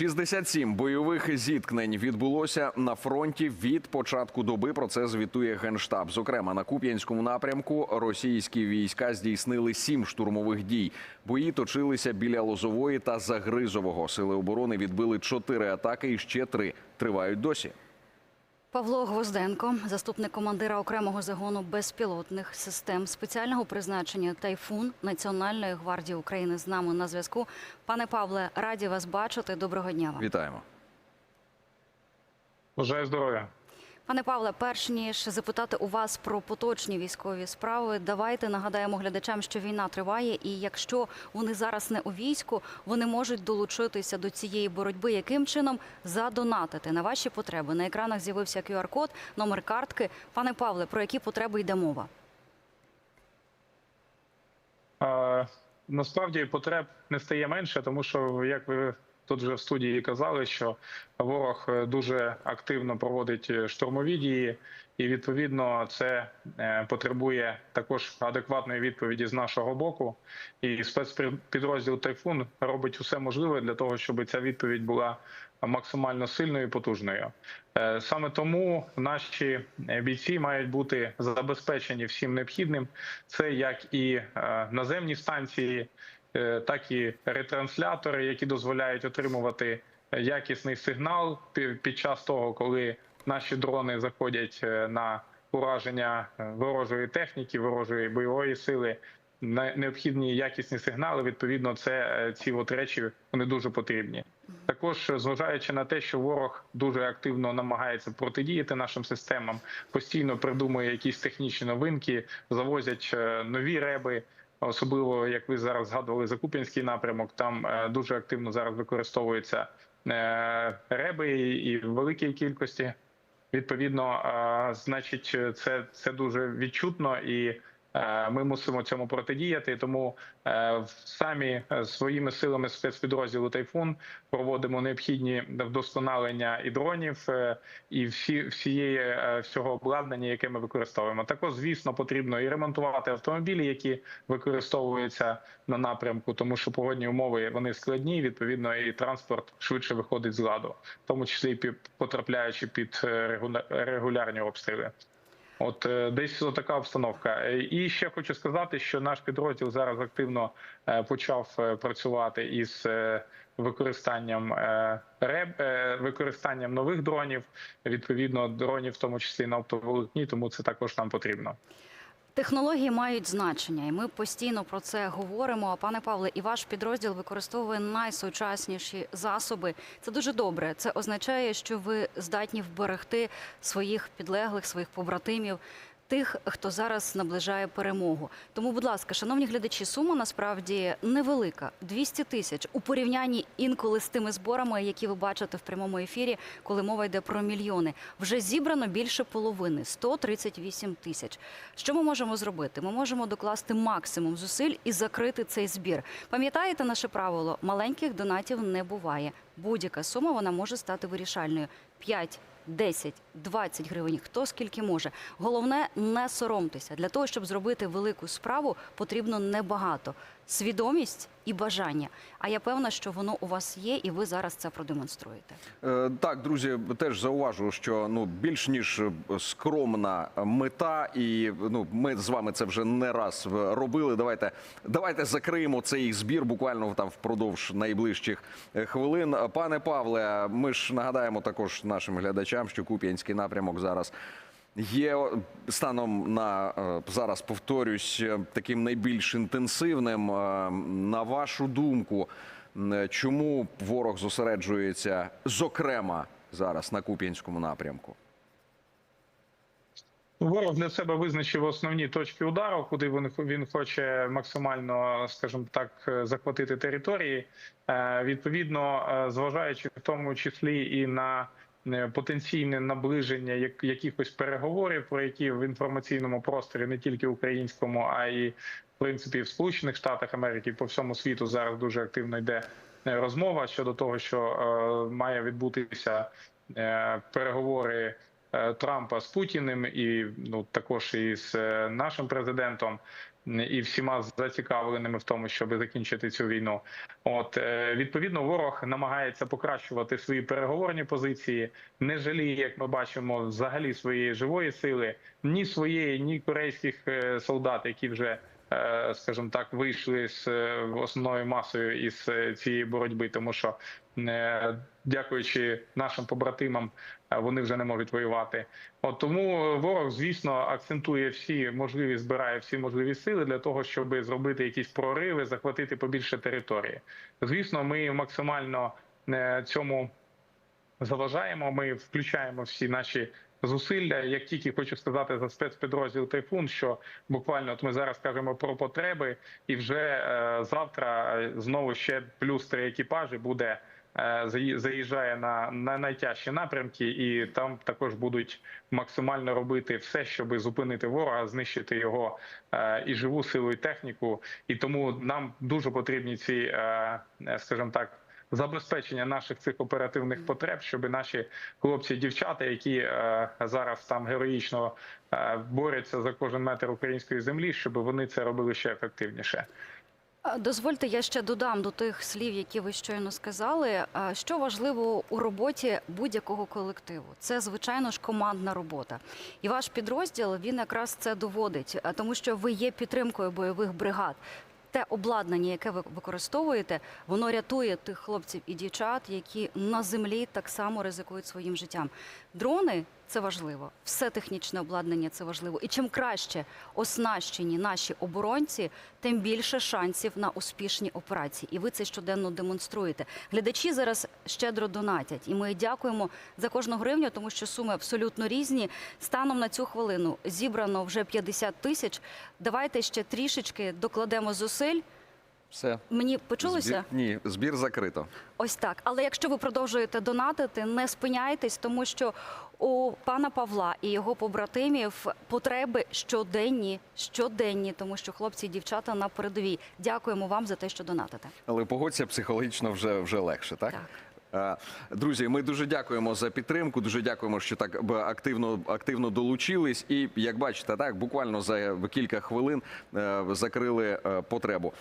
67 бойових зіткнень відбулося на фронті від початку доби. Про це звітує генштаб. Зокрема, на Куп'янському напрямку російські війська здійснили сім штурмових дій. Бої точилися біля Лозової та Загризового. Сили оборони відбили чотири атаки і ще три тривають досі. Павло Гвозденко, заступник командира окремого загону безпілотних систем спеціального призначення Тайфун Національної гвардії України з нами на зв'язку. Пане Павле, раді вас бачити. Доброго дня вам. Вітаємо. Бажаю здоров'я. Пане Павле, перш ніж запитати у вас про поточні військові справи, давайте нагадаємо глядачам, що війна триває, і якщо вони зараз не у війську, вони можуть долучитися до цієї боротьби. Яким чином задонатити на ваші потреби? На екранах з'явився QR-код, номер картки. Пане Павле, про які потреби йде мова? А, насправді потреб не стає менше, тому що як ви тут вже в студії казали, що ворог е, дуже активно проводить е, штурмові дії, і відповідно це е, потребує також адекватної відповіді з нашого боку. І спецпідрозділ Тайфун робить усе можливе для того, щоб ця відповідь була максимально сильною і потужною. Саме тому наші бійці мають бути забезпечені всім необхідним. Це як і наземні станції, так і ретранслятори, які дозволяють отримувати якісний сигнал під час того, коли наші дрони заходять е, на ураження е, ворожої техніки, ворожої бойової сили. Не- Необхідні якісні сигнали. Відповідно, це е, ці от речі вони дуже потрібні. Також е, зважаючи на те, що ворог дуже активно намагається протидіяти нашим системам, постійно придумує якісь технічні новинки, завозять е, нові реби. Особливо як ви зараз згадували Закуп'янський напрямок, там е, дуже активно зараз використовуються е, реби і в великій кількості. Відповідно, значить, це, це дуже відчутно і. Е, Ми мусимо цьому протидіяти, тому е, самі е, своїми силами спецпідрозділу Тайфун проводимо необхідні вдосконалення і дронів, і всі всієї всього обладнання, яке ми використовуємо. Також, звісно, потрібно і ремонтувати автомобілі, які використовуються на напрямку, тому що погодні умови вони складні. Відповідно, і транспорт швидше виходить з ладу, в тому числі і потрапляючи під регулярні обстріли. От е, десь така обстановка. Е, І ще хочу сказати, що наш підрозділ зараз активно е, почав працювати із використанням реб, використанням нових дронів, відповідно дронів, в тому числі на оптоволокні, тому це також нам потрібно. Технології мають значення, і ми постійно про це говоримо. А пане Павле, і ваш підрозділ використовує найсучасніші засоби. Це дуже добре. Це означає, що ви здатні вберегти своїх підлеглих, своїх побратимів. Тих, хто зараз наближає перемогу. Тому, будь ласка, шановні глядачі, сума насправді невелика 200 тисяч у порівнянні інколи з тими зборами, які ви бачите в прямому ефірі, коли мова йде про мільйони. Вже зібрано більше половини 138 тисяч. Що ми можемо зробити? Ми можемо докласти максимум зусиль і закрити цей збір. Пам'ятаєте наше правило? Маленьких донатів не буває. Будь-яка сума вона може стати вирішальною. 5, 10, 20 гривень, хто скільки може. Головне, не соромтеся. Для того, щоб зробити велику справу, потрібно небагато. Свідомість і бажання. А я певна, що воно у вас є, і ви зараз це продемонструєте. Е, Так, друзі, теж зауважу, що ну більш ніж е, скромна мета, і ну ми з вами це вже не раз е, робили. Давайте давайте закриємо цей збір буквально там впродовж найближчих е, хвилин. Пане Павле, ми ж нагадаємо також нашим глядачам, що Куп'янський напрямок зараз. Є станом на е, зараз повторюсь е, таким найбільш інтенсивним. Е, На вашу думку, чому ворог зосереджується зокрема зараз на Куп'янському напрямку? Ворог для себе визначив основні точки удару, куди він він хоче максимально, скажімо так, захватити території. Відповідно, зважаючи в тому числі і на потенційне наближення як- якихось переговорів, про які в інформаційному просторі не тільки українському, а й в принципі в Сполучених Штатах Америки по всьому світу зараз дуже активно йде е, розмова щодо того, що е, має відбутися е, переговори е, Трампа з Путіним, і ну також і з е, нашим президентом, і всіма зацікавленими в тому, щоб закінчити цю війну. От е, відповідно, ворог намагається покращувати свої переговорні позиції, не жаліє, як ми бачимо, взагалі своєї живої сили, ні своєї, ні корейських е, солдат, які вже е, скажімо так, вийшли з е, основною масою із е, цієї боротьби, тому що е, дякуючи нашим побратимам, е, вони вже не можуть воювати. От тому ворог, звісно, акцентує всі можливі, збирає всі можливі сили для того, щоб зробити якісь прориви, захватити побільше території. Звісно, ми максимально е, цьому заважаємо. Ми включаємо всі наші зусилля. Як тільки хочу сказати за спецпідрозділ Тайфун, що буквально от ми зараз кажемо про потреби, і вже е, завтра е, знову ще плюс три екіпажі буде. е, Заїжджає на, на найтяжчі напрямки, і там також будуть максимально робити все, щоб зупинити ворога, знищити його е, і живу силу, і техніку. І тому нам дуже потрібні ці, е, скажімо так, забезпечення наших цих оперативних потреб, щоб наші хлопці і дівчата, які е, зараз там героїчно е, борються за кожен метр української землі, щоб вони це робили ще ефективніше. Дозвольте, я ще додам до тих слів, які ви щойно сказали. Що важливо у роботі будь-якого колективу? Це звичайно ж командна робота. І ваш підрозділ він якраз це доводить, тому що ви є підтримкою бойових бригад. Те обладнання, яке ви використовуєте, воно рятує тих хлопців і дівчат, які на землі так само ризикують своїм життям. Дрони це важливо, все технічне обладнання це важливо. І чим краще оснащені наші оборонці, тим більше шансів на успішні операції. І ви це щоденно демонструєте. Глядачі зараз щедро донатять, і ми дякуємо за кожну гривню, тому що суми абсолютно різні. Станом на цю хвилину зібрано вже 50 тисяч. Давайте ще трішечки докладемо зусиль. Все. Мені почулося? Збір... Ні, збір закрито. Ось так. Але якщо ви продовжуєте донатити, не спиняйтесь, тому що у пана Павла і його побратимів потреби щоденні, щоденні, тому що хлопці і дівчата на передовій. Дякуємо вам за те, що донатите. Але погодься психологічно вже, вже легше, так? Так. Е, Друзі, ми дуже дякуємо за підтримку. Дуже дякуємо, що так активно активно долучились. І як бачите, так буквально за кілька хвилин е, закрили е, потребу.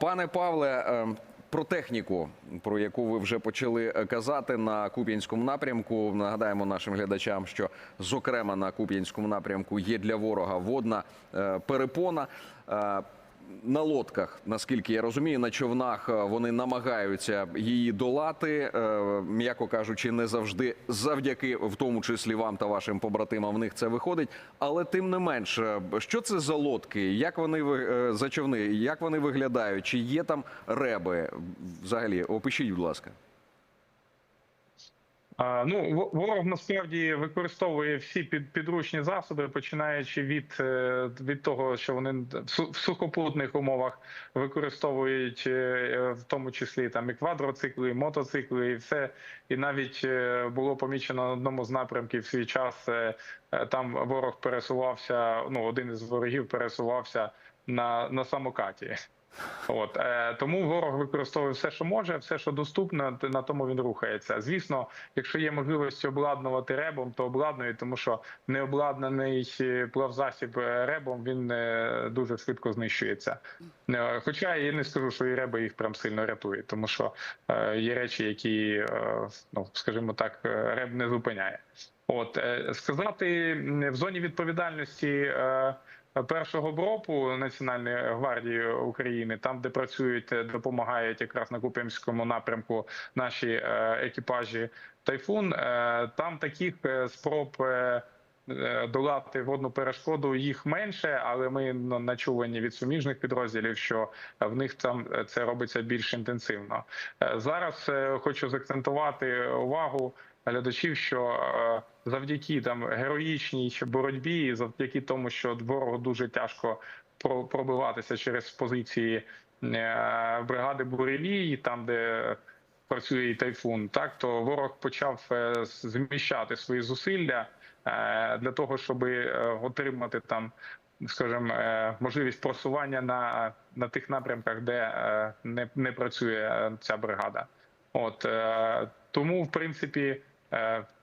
Пане Павле. Про техніку, про яку ви вже почали казати на Куп'янському напрямку. Нагадаємо нашим глядачам, що зокрема на Куп'янському напрямку є для ворога водна перепона. На лодках, наскільки я розумію, на човнах е, вони намагаються її долати, е, м'яко кажучи, не завжди завдяки, в тому числі вам та вашим побратимам, в них це виходить. Але тим не менш, е, що це за лодки? Як вони за човни? Як вони виглядають? Чи є там реби? Взагалі, опишіть, будь ласка. Ну, ворог насправді використовує всі під, підручні засоби, починаючи від, е, від того, що вони в су- сухопутних умовах використовують, е, в тому числі там і квадроцикли, і мотоцикли, і все. І навіть е, було помічено на одному з напрямків в свій час. е, е, Там ворог пересувався. Ну, один із ворогів пересувався на, на самокаті. От е, тому ворог використовує все, що може, все, що доступно, на тому він рухається. Звісно, якщо є можливість обладнувати ребом, то обладнує, тому що необладнаний е, плавзасіб е, ребом він е, дуже швидко знищується. Хоча я не скажу, що і реби їх прям сильно рятує, тому що е, є речі, які е, ну скажімо так, реб не зупиняє. От сказати в зоні відповідальності. е, першого БРОПу Національної гвардії України, там де працюють, е, допомагають якраз на Куп'янському напрямку наші е, екіпажі Тайфун. е, Там таких спроб. Долати водну перешкоду їх менше, але ми ну, начувані від суміжних підрозділів, що в них там це робиться більш інтенсивно. Зараз хочу заакцентувати увагу глядачів, що е, завдяки там героїчній боротьбі, завдяки тому, що ворогу дуже тяжко пробиватися через позиції е, бригади Буревій, там де працює і тайфун, так то ворог почав е, зміщати свої зусилля для того, щоб отримати там. Скажімо, можливість просування на, на тих напрямках, де не, не працює ця бригада. От тому, в принципі,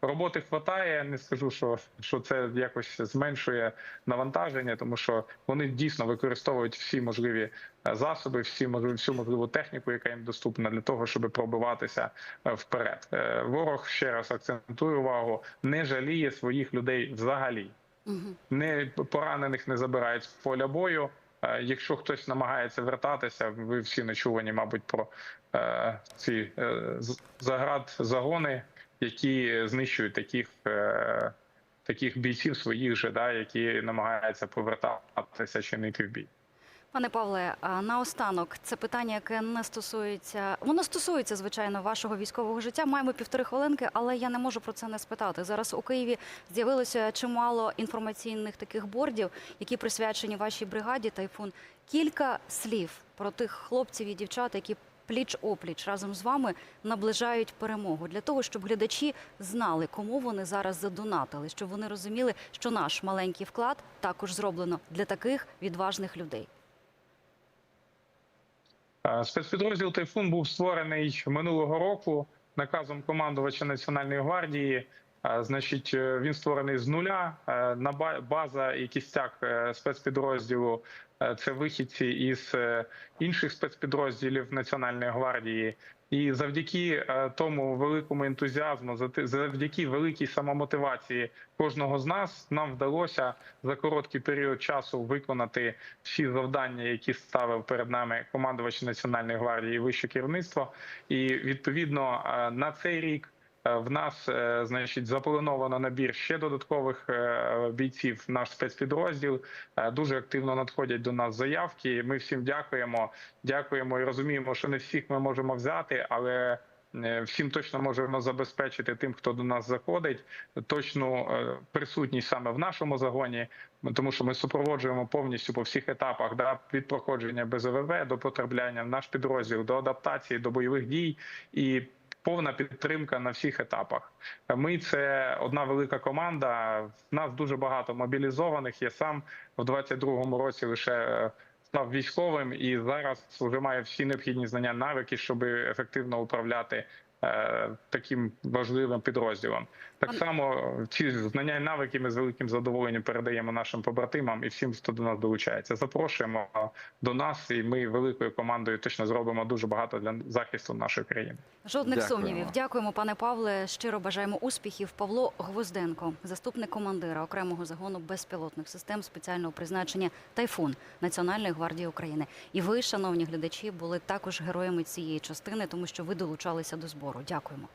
Роботи хватає. Не скажу, що, що це якось зменшує навантаження, тому що вони дійсно використовують всі можливі е, засоби, всі можливі всю можливу техніку, яка їм доступна для того, щоб пробиватися е, вперед. Е, Ворог ще раз акцентую увагу, не жаліє своїх людей взагалі не поранених не забирають з поля бою. Е, Якщо хтось намагається вертатися, ви всі начувані, мабуть, про е, ці е, заград загони, які знищують таких, е, таких бійців своїх же, да, які намагаються повертатися чи не йти в бій. Пане Павле, наостанок це питання, яке не стосується, воно стосується звичайно вашого військового життя. Маємо півтори хвилинки, але я не можу про це не спитати. Зараз у Києві з'явилося чимало інформаційних таких бордів, які присвячені вашій бригаді. Тайфун. Кілька слів про тих хлопців і дівчат, які пліч опліч разом з вами наближають перемогу для того, щоб глядачі знали, кому вони зараз задонатили, щоб вони розуміли, що наш маленький вклад також зроблено для таких відважних людей. Е, Спецпідрозділ Тайфун був створений минулого року наказом командувача Національної гвардії. Е, Значить, е, він створений з нуля. На база і кістяк спецпідрозділу це вихідці із е, інших спецпідрозділів Національної гвардії. І завдяки е, тому великому ентузіазму, завдяки великій самомотивації кожного з нас, нам вдалося за короткий період часу виконати всі завдання, які ставив перед нами командувач Національної гвардії і вище керівництво. І відповідно е, на цей рік. Е, В нас, е, значить, заплановано набір ще додаткових е, бійців. Наш спецпідрозділ дуже активно надходять до нас заявки. Ми всім дякуємо. Дякуємо і розуміємо, що не всіх ми можемо взяти, але всім точно можемо забезпечити тим, хто до нас заходить, точну присутність саме в нашому загоні, тому що ми супроводжуємо повністю по всіх етапах да, від проходження БЗВВ до потрапляння в наш підрозділ, до адаптації, до бойових дій і. Повна підтримка на всіх етапах. Ми це одна велика команда. Нас дуже багато мобілізованих. Я сам в 22-му році лише е, став військовим і зараз вже маю всі необхідні знання, навики, щоб ефективно управляти е, таким важливим підрозділом. Так само ці знання і навики ми з великим задоволенням передаємо нашим побратимам і всім, хто до нас долучається. Запрошуємо до нас, і ми великою командою точно зробимо дуже багато для захисту нашої країни. Жодних Дякуємо. сумнівів. Дякуємо, пане Павле. Щиро бажаємо успіхів. Павло Гвозденко, заступник командира окремого загону безпілотних систем спеціального призначення Тайфун Національної гвардії України. І ви, шановні глядачі, були також героями цієї частини, тому що ви долучалися до збору. Дякуємо.